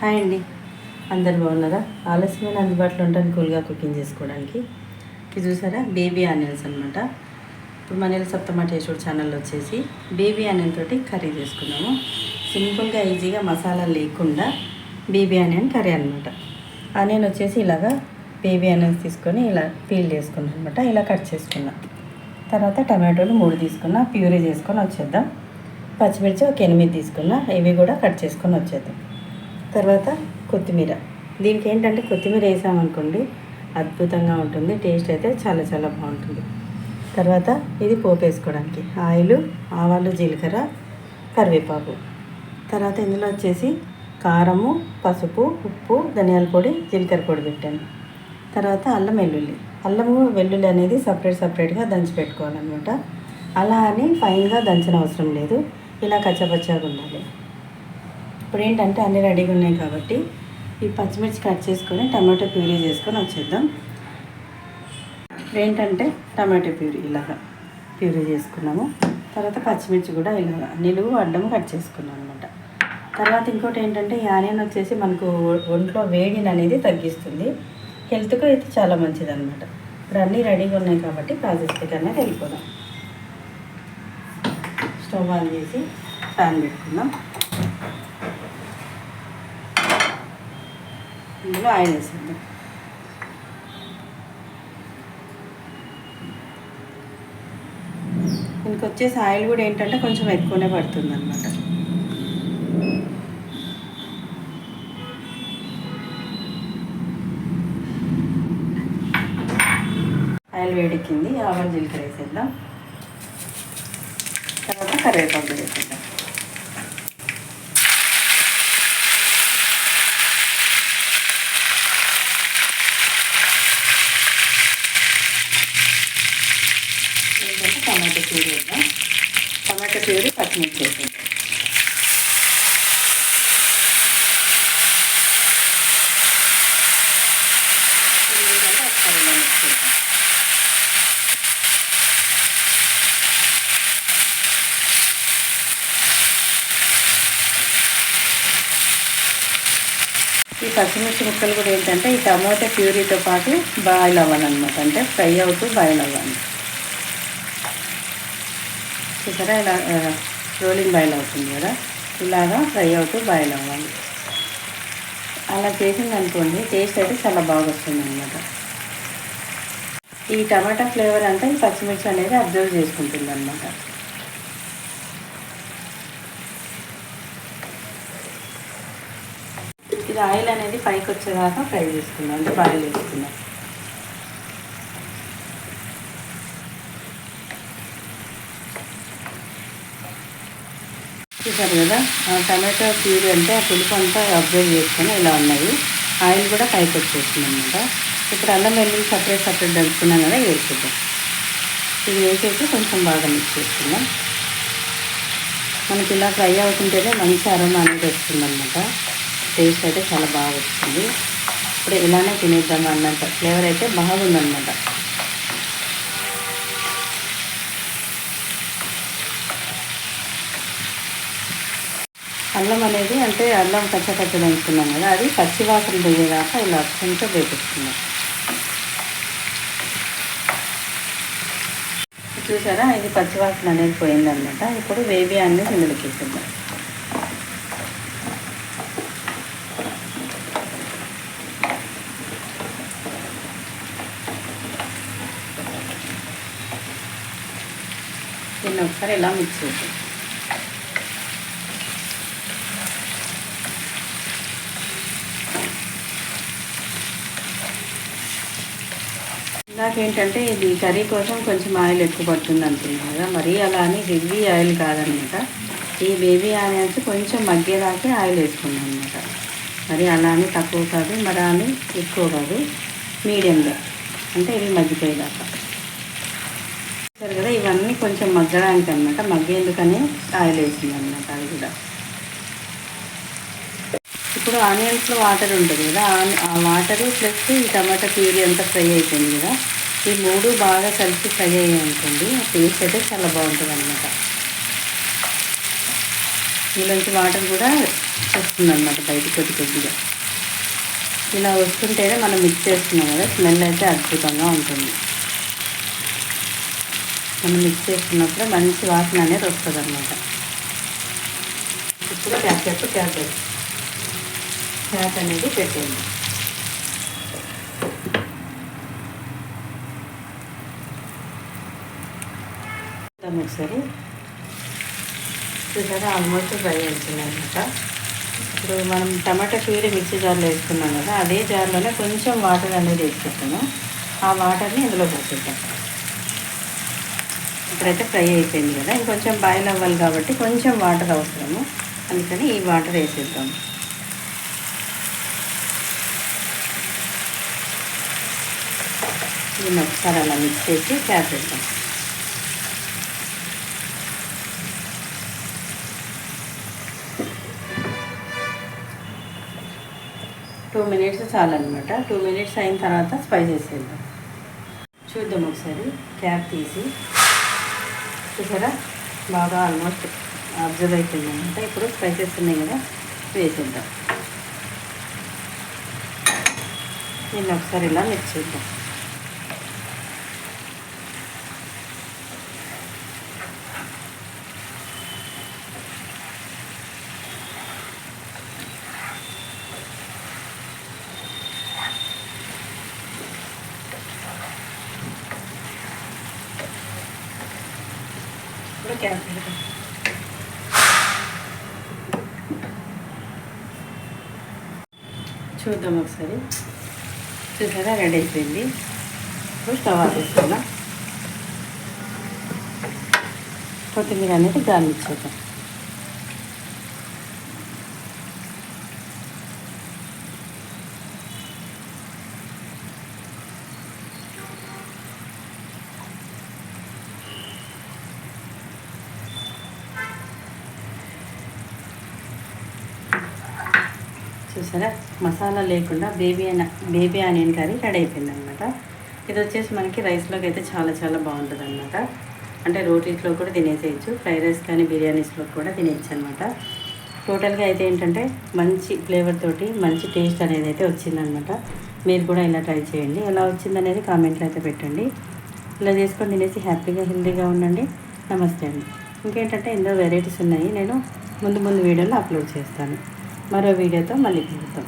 Hi అండి. అందరు బాగున్నారా? ఆలస్యమైన అందుబాటులో ఉంటాను కూల్గా కుకింగ్ చేసుకోవడానికి. ఇది చూసారా? బేబీ ఆనియన్స్ అనమాట ఇప్పుడు మన సప్తమా టేస్ట్ ఛానల్ వచ్చేసి బేబీ ఆనియన్ తోటి కర్రీ చేసుకున్నాము. సింపుల్గా ఈజీగా మసాలా లేకుండా బేబీ ఆనియన్ కర్రీ అనమాట ఆనియన్ వచ్చేసి ఇలాగా బేబీ ఆనియన్స్ తీసుకొని ఇలా పీల్ చేసుకున్నాను అనమాట ఇలా కట్ చేసుకున్నా. తర్వాత టమాటోలు మూడు తీసుకున్నా ప్యూరీ చేసుకొని వచ్చేద్దాం. పచ్చిమిర్చి ఒక ఎనిమిది తీసుకున్నా ఇవి కూడా కట్ చేసుకొని వచ్చేద్దాం. తర్వాత కొత్తిమీర. దీనికి ఏంటంటే కొత్తిమీర వేసామనుకోండి అద్భుతంగా ఉంటుంది టేస్ట్ అయితే చాలా చాలా బాగుంటుంది. తర్వాత ఇది పోపు వేసుకోవడానికి. ఆయిల్ ఆవాలు జీలకర్ర కరివేపాకు. తర్వాత ఇందులో వచ్చేసి కారము పసుపు ఉప్పు ధనియాల పొడి జీలకర్ర పొడి పెట్టాను. తర్వాత అల్లం వెల్లుల్లి. అల్లము వెల్లుల్లి అనేది సపరేట్ సపరేట్గా దంచి పెట్టుకోవాలన్నమాట. అలా అని ఫైన్గా దంచిన అవసరం లేదు. ఇలా కచ్చపచ్చగా ఉండాలి. ఇప్పుడు ఏంటంటే అన్నీ రెడీగా ఉన్నాయి కాబట్టి ఈ పచ్చిమిర్చి కట్ చేసుకొని టమాటో ప్యూరీ చేసుకొని వచ్చేద్దాం. ఏంటంటే టమాటో ప్యూరీ ఇలాగా ప్యూరీ చేసుకున్నాము. తర్వాత పచ్చిమిర్చి కూడా ఇలాగా నిలువు అడ్డం కట్ చేసుకున్నాం అనమాట తర్వాత ఇంకోటి ఏంటంటే ఈ ఆనియన్ వచ్చేసి మనకు ఒంట్లో వేడిని అనేది తగ్గిస్తుంది. హెల్త్కు అయితే చాలా మంచిది అనమాట ఇప్పుడు అన్నీ రెడీగా ఉన్నాయి కాబట్టి ప్రాసెస్కి కన్నా వెళ్ళిపోదాం. స్టవ్ ఆన్ చేసి ఫ్యాన్ పెట్టుకుందాం. ఇందులో ఆయిల్ వేసేద్దాం దీనికి వచ్చేసి ఆయిల్ కూడా ఏంటంటే కొంచెం ఎక్కువనే పడుతుంది అనమాట ఆయిల్ వేడెక్కింది ఆవాలు జీలకర్ర వేసేద్దాం. తర్వాత కరివేపాకు వేసేద్దాం ఏంటంటే టమాటో ప్యూరీ వేద్దాం టమాటో ప్యూరీ పచ్చిమిర్చి వేసేద్దాం ఒకసారి ఇలా మిక్స్ చేద్దాం ఈ పచ్చిమిర్చి ముక్కలు కూడా ఏంటంటే ఈ టమాటో ప్యూరీతో పాటు బాయిల్ అవ్వాలన్నమాట. అంటే ఫ్రై అవుతూ బాయిల్ అవ్వాలి. చూసారా ఇలా రోలింగ్ బాయిల్ అవుతుంది కదా. ఇలాగా ఫ్రై అవుతూ బాయిల్ అవ్వాలి. అలా చేసింది అనుకోండి టేస్ట్ అయితే చాలా బాగా వస్తుంది అనమాట ఈ టమాటా ఫ్లేవర్ అంతా ఈ పచ్చిమిర్చి అనేది అబ్జర్వ్ చేసుకుంటుంది అనమాట ఇది ఆయిల్ అనేది పైకి వచ్చేదాకా ఫ్రై చేసుకుందాం అంటే బాయిల్ చేసుకుందాం. చూసారు కదా ఆ టమాటో ప్యూరీ అంటే ఆ పులుపు అంతా అబ్జర్వ్ చేసుకొని ఇలా ఉన్నాయి. ఆయిల్ కూడా పైకి వచ్చేసింది అనమాట ఇప్పుడు అల్లం వెల్లుల్లి సపరేట్ సపరేట్ దంచుకున్నాం కదా వేసేద్దాం. ఇది వేసేసి కొంచెం బాగా మిక్స్ చేసుకుందాం. మనకి ఇలా ఫ్రై అవుతుంటేనే మంచి అరోమా అనేది వస్తుంది అనమాట టేస్ట్ అయితే చాలా బాగా వస్తుంది. ఇప్పుడు ఇలానే తినేద్దాం అన్నంత ఫ్లేవర్ అయితే బాగుందన్నమాట. అల్లం అనేది అంటే అల్లం కచ్చపచ్చ అనుకున్నాం కదా అది పచ్చి వాసన పోయేదాకా ఇలా కొంచెం వేపిస్తున్నాం చూసారా? ఇది పచ్చి వాసన అనేది పోయిందనమాట ఇప్పుడు బేబీ అనేది ఇందులోకి వేసేద్దాం దీన్ని ఒకసారి ఇలా మిక్స్ చేద్దాం? ఇందాకేంటంటే ఇది కర్రీ కోసం కొంచెం ఆయిల్ ఎక్కువ పడుతుంది అనుకున్నాను కదా. మరీ అలా అని హెవీ ఆయిల్ కాదనమాట. ఈ బేబీ ఆనియన్స్ కొంచెం మగ్గేదాకే ఆయిల్ వేసుకున్నాను అనమాట మరి అలా అని తక్కువ కాదు మరి అని ఎక్కువ కాదు మీడియంలో. అంటే ఇవి మగ్గిపోయేదాకా. సరే కదా ఇవన్నీ కొంచెం మగ్గడానికి అనమాట మగ్గేందుకని ఆయిల్ వేసింది అనమాట అది కూడా. ఇప్పుడు ఆనియన్స్లో వాటర్ ఉంటుంది కదా ఆ వాటర్ ప్లస్ ఈ టమాటా ప్యూరీ అంతా ఫ్రై అయిపోయింది కదా. ఈ మూడు బాగా కలిసి ఫ్రై అయ్యాయి ఆ టేస్ట్ అయితే చాలా బాగుంటుంది అనమాట ఇలాంటి వాటర్ కూడా వస్తుంది అనమాట బయట కొద్ది కొద్దిగా. ఇలా వస్తుంటేనే మనం మిక్స్ చేస్తున్నాం కదా స్మెల్ అయితే అద్భుతంగా ఉంటుంది. మనం మిక్స్ చేసుకున్నప్పుడు మంచి వాసన అనేది వస్తుంది అనమాట ఇప్పుడు క్యాప్ క్యాప్ క్యాప్ అనేది పెట్టేయండి. ఒకసారి. చూసారా? ఆల్మోస్ట్ ఫ్రై అవుతుంది అనమాట ఇప్పుడు మనం టమాటా ప్యూరీ మిక్సీ జార్లో వేసుకున్నాం కదా అదే జార్లోనే కొంచెం వాటర్ అనేది వేసుకుంటాను. ఆ వాటర్ని ఇందులో పోసేద్దాం. ఇప్పుడైతే ఫ్రై అయిపోయింది కదా ఇంకొంచెం బాయిల్ అవ్వాలి కాబట్టి కొంచెం వాటర్ అవసరము. అందుకని ఈ వాటర్ వేసేద్దాము దీన్ని ఒకసారి అలా మిక్స్ చేసి క్యాప్ వేద్దాం టూ మినిట్స్ చాలన్నమాట. టూ మినిట్స్ అయిన తర్వాత స్పైసెస్ వేద్దాం. చూద్దాం ఒకసారి. క్యాప్ తీసి. చూసారా? బాగా ఆల్మోస్ట్ అబ్జర్వ్ అయిపోయిందనమాట ఇప్పుడు స్పైసెస్ ఉన్నాయి కదా వేసేద్దాం. దీన్ని ఒకసారి ఇలా మిక్స్ చేద్దాం. ఇప్పుడు చూద్దాం ఒకసారి. చూసారా? రెడీ అయిపోయింది. ఇప్పుడు స్టవ్ ఆపేస్తున్నా కొత్తిమీర అనేది గార్నిష్ చేద్దాం. చూసారా? మసాలా లేకుండా బేబీ అన బేబీ ఆనియన్ కర్రీ రెడీ అయిపోయింది అనమాట ఇది వచ్చేసి మనకి రైస్లోకి అయితే చాలా చాలా బాగుంటుంది అనమాట అంటే రోటీస్లో కూడా తినేసేయచ్చు ఫ్రైడ్ రైస్ కానీ బిర్యానీస్లో కూడా తినేయచ్చు అనమాట టోటల్గా అయితే ఏంటంటే మంచి ఫ్లేవర్ తోటి మంచి టేస్ట్ అనేది అయితే వచ్చిందనమాట మీరు కూడా ఇలా ట్రై చేయండి. ఎలా వచ్చిందనేది కామెంట్లో అయితే పెట్టండి. ఇలా చేసుకొని తినేసి హ్యాపీగా హెల్తీగా ఉండండి. నమస్తే అండి. ఇంకేంటంటే ఎన్నో వెరైటీస్ ఉన్నాయి. నేను ముందు ముందు వీడియోలో అప్లోడ్ చేస్తాను. మరో వీడియోతో మళ్ళీ కలుద్దాం.